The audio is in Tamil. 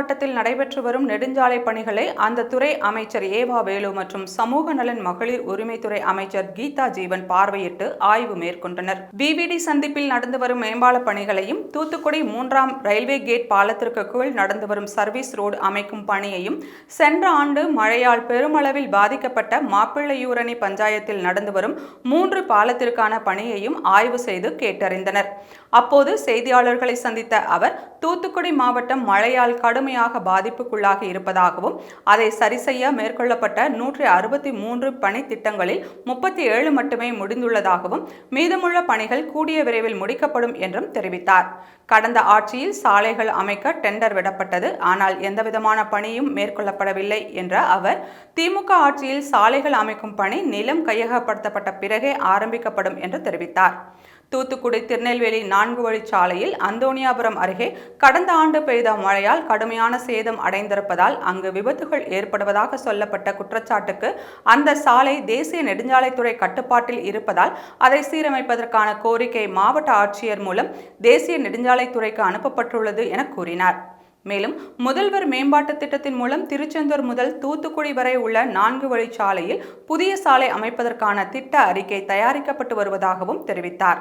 மாவட்டத்தில் நடைபெற்று வரும் நெடுஞ்சாலை பணிகளை அந்த துறை அமைச்சர் ஏவா வேலு மற்றும் சமூக நலன் மகளிர் உரிமைத்துறை அமைச்சர் கீதா ஜீவன் பார்வையிட்டு ஆய்வு மேற்கொண்டனர். விவிடி சந்திப்பில் நடந்து வரும் மேம்பால பணிகளையும் தூத்துக்குடி மூன்றாம் ரயில்வே கேட் பாலத்திற்கு கீழ் நடந்து வரும் சர்வீஸ் ரோடு அமைக்கும் பணியையும் சென்ற ஆண்டு மழையால் பெருமளவில் பாதிக்கப்பட்ட மாப்பிள்ளையூரணி பஞ்சாயத்தில் நடந்து வரும் மூன்று பாலத்திற்கான பணியையும் ஆய்வு செய்து கேட்டறிந்தனர். அப்போது செய்தியாளர்களை சந்தித்த அவர் தூத்துக்குடி மாவட்டம் மழையால் கடுமையாக பாதிப்புக்குள்ளாகி இருப்பதாகவும் அதை சரிசெய்ய மேற்கொள்ளப்பட்ட நூற்றி அறுபத்தி மூன்று பணி திட்டங்களில் முப்பத்தி ஏழு மட்டுமே முடிந்துள்ளதாகவும் மீதமுள்ள பணிகள் கூடிய விரைவில் முடிக்கப்படும் என்றும் தெரிவித்தார். கடந்த ஆட்சியில் சாலைகள் அமைக்க டெண்டர் விடப்பட்டது. ஆனால் எந்தவிதமான பணியும் மேற்கொள்ளப்படவில்லை என்ற அவர் திமுக ஆட்சியில் சாலைகள் அமைக்கும் பணி நிலம் கையகப்படுத்தப்பட்ட பிறகே ஆரம்பிக்கப்படும் என்று தெரிவித்தார். தூத்துக்குடி திருநெல்வேலி நான்கு வழிச்சாலையில் அந்தோனியாபுரம் அருகே கடந்த ஆண்டு பெய்த மழையால் கடுமையான சேதம் அடைந்திருப்பதால் அங்கு விபத்துகள் ஏற்படுவதாக சொல்லப்பட்ட குற்றச்சாட்டுக்கு அந்த சாலை தேசிய நெடுஞ்சாலைத்துறை கட்டுப்பாட்டில் இருப்பதால் அதை சீரமைப்பதற்கான கோரிக்கை மாவட்ட ஆட்சியர் மூலம் தேசிய நெடுஞ்சாலைத்துறைக்கு அனுப்பப்பட்டுள்ளது என கூறினார். மேலும் முதல்வர் மேம்பாட்டு திட்டத்தின் மூலம் திருச்செந்தூர் முதல் தூத்துக்குடி வரை உள்ள நான்கு வழிச்சாலையில் புதிய சாலை அமைப்பதற்கான திட்ட அறிக்கை தயாரிக்கப்பட்டு வருவதாகவும் தெரிவித்தார்.